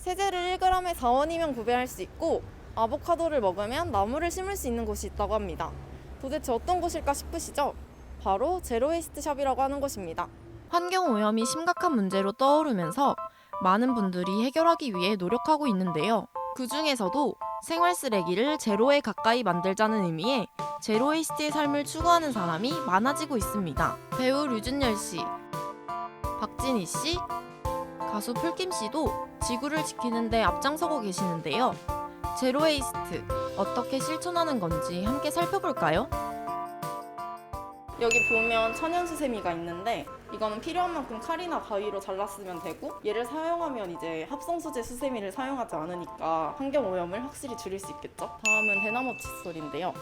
세제를 1g에 4원이면 구매할 수 있고 아보카도를 먹으면 나무를 심을 수 있는 곳이 있다고 합니다. 도대체 어떤 곳일까 싶으시죠? 바로 제로웨이스트 샵이라고 하는 곳입니다. 환경 오염이 심각한 문제로 떠오르면서 많은 분들이 해결하기 위해 노력하고 있는데요. 그 중에서도 생활 쓰레기를 제로에 가까이 만들자는 의미의 제로웨이스트의 삶을 추구하는 사람이 많아지고 있습니다. 배우 류준열 씨, 박진희 씨, 가수 풀김 씨도 지구를 지키는데 앞장서고 계시는데요. 제로웨이스트 어떻게 실천하는 건지 함께 살펴볼까요? 여기 보면 천연 수세미가 있는데 이거는 필요한 만큼 칼이나 가위로 잘랐으면 되고 얘를 사용하면 이제 합성 소재 수세미를 사용하지 않으니까 환경 오염을 확실히 줄일 수 있겠죠. 다음은 대나무 칫솔인데요.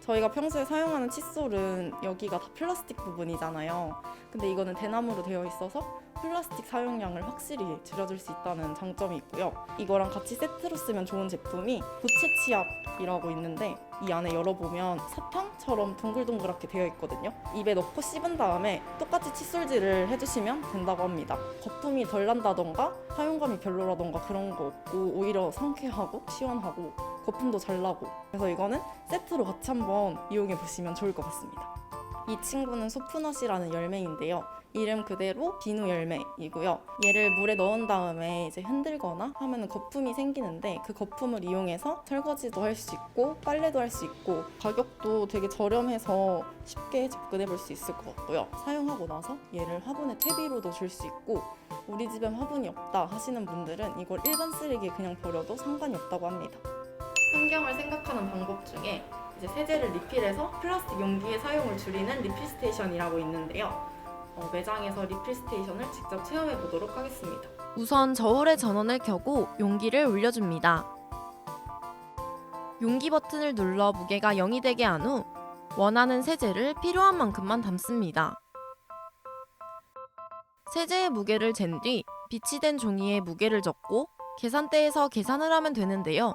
저희가 평소에 사용하는 칫솔은 여기가 다 플라스틱 부분이잖아요. 근데 이거는 대나무로 되어 있어서 플라스틱 사용량을 확실히 줄여줄 수 있다는 장점이 있고요. 이거랑 같이 세트로 쓰면 좋은 제품이 부채치약이라고 있는데 이 안에 열어보면 사탕처럼 동글동글하게 되어 있거든요. 입에 넣고 씹은 다음에 똑같이 칫솔질을 해주시면 된다고 합니다. 거품이 덜 난다던가 사용감이 별로라던가 그런 거 없고 오히려 상쾌하고 시원하고 거품도 잘 나고 그래서 이거는 세트로 같이 한번 이용해 보시면 좋을 것 같습니다. 이 친구는 소프넛이라는 열매인데요. 이름 그대로 비누 열매이고요. 얘를 물에 넣은 다음에 이제 흔들거나 하면 거품이 생기는데 그 거품을 이용해서 설거지도 할 수 있고 빨래도 할 수 있고 가격도 되게 저렴해서 쉽게 접근해 볼 수 있을 것 같고요. 사용하고 나서 얘를 화분에 퇴비로도 줄 수 있고 우리 집엔 화분이 없다 하시는 분들은 이걸 일반 쓰레기에 그냥 버려도 상관이 없다고 합니다. 환경을 생각하는 방법 중에 이제 세제를 리필해서 플라스틱 용기의 사용을 줄이는 리필 스테이션이라고 있는데요. 어, 매장에서 리필 스테이션을 직접 체험해 보도록 하겠습니다. 우선 저울의 전원을 켜고 용기를 올려줍니다. 용기 버튼을 눌러 무게가 0이 되게 한 후 원하는 세제를 필요한 만큼만 담습니다. 세제의 무게를 잰뒤 빛이 된 종이에 무게를 적고 계산대에서 계산을 하면 되는데요.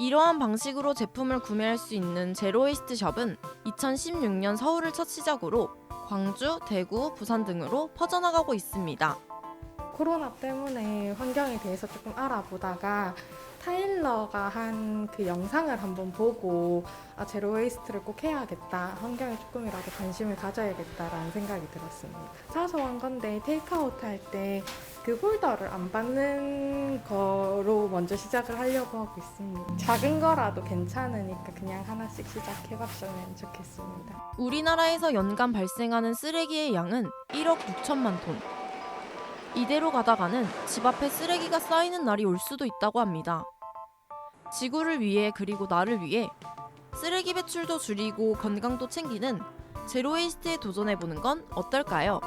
이러한 방식으로 제품을 구매할 수 있는 제로웨이스트 숍은 2016년 서울을 첫 시작으로 광주, 대구, 부산 등으로 퍼져나가고 있습니다. 코로나 때문에 환경에 대해서 조금 알아보다가 타일러가 한 그 영상을 한번 보고 아, 제로 웨이스트를 꼭 해야겠다. 환경에 조금이라도 관심을 가져야겠다라는 생각이 들었습니다. 사소한 건데 테이크아웃 할 때 그 홀더를 안 받는 거로 먼저 시작을 하려고 하고 있습니다. 작은 거라도 괜찮으니까 그냥 하나씩 시작해봤으면 좋겠습니다. 우리나라에서 연간 발생하는 쓰레기의 양은 1억 6천만 톤. 이대로 가다가는 집 앞에 쓰레기가 쌓이는 날이 올 수도 있다고 합니다. 지구를 위해 그리고 나를 위해 쓰레기 배출도 줄이고 건강도 챙기는 제로웨이스트에 도전해보는 건 어떨까요?